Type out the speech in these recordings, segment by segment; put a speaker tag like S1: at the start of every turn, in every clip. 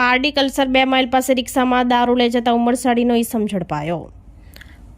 S1: પારડી કલસર બે માઇલ પાસે રિક્ષામાં દારૂ લઈ જતા ઉમરસાડીનો ઈસમ ઝડપાયો.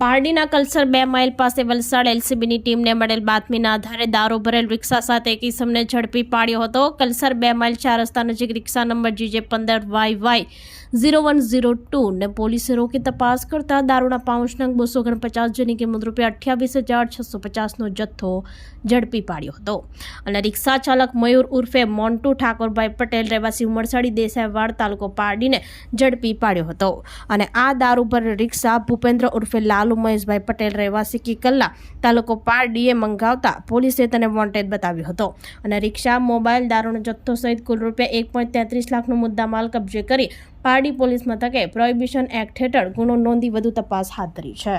S1: પારડીના કલસર બે માઇલ પાસે વલસાડ એલસીબીની ટીમને મળેલ બાતમીના આધારે દારૂ ભરેલ રિક્ષા સાથે એક ઈસમને ઝડપી પાડ્યો હતો. કલસર બે માઇલ ચાર રસ્તા નજીક રિક્ષા નંબર જીજે પંદર Y Y zero one zero two ને પોલીસે રોકી તપાસ કરતા દારૂના પાઉચ નંગ બસો ઓગણપચાસ જેની કિંમત રૂપિયા અઠ્યાવીસ હજાર છસો પચાસનો જથ્થો ઝડપી પાડ્યો હતો. અને રિક્ષા ચાલક મયુર ઉર્ફે મોન્ટુ ઠાકોરભાઈ પટેલ રહેવાસી ઉમરસાડી દેસાઈવાડ તાલુકો પારડીને ઝડપી પાડ્યો હતો. અને આ દારૂ પર રિક્ષા ભૂપેન્દ્ર ઉર્ફે લાલુ મહેશભાઈ પટેલ રહેવાસી કિકલ્લા તાલુકો પારડીએ મંગાવતા પોલીસે તેને વોન્ટેડ બતાવ્યો હતો. અને રિક્ષા, મોબાઈલ, દારૂનો જથ્થો સહિત કુલ રૂપિયા એક પોઈન્ટ તેત્રીસ લાખનો મુદ્દામાલ કબજે કરી પારડી પોલીસ મથકે પ્રોહિબિશન એક્ટ હેઠળ ગુનો નોંધી વધુ તપાસ હાથ ધરી છે.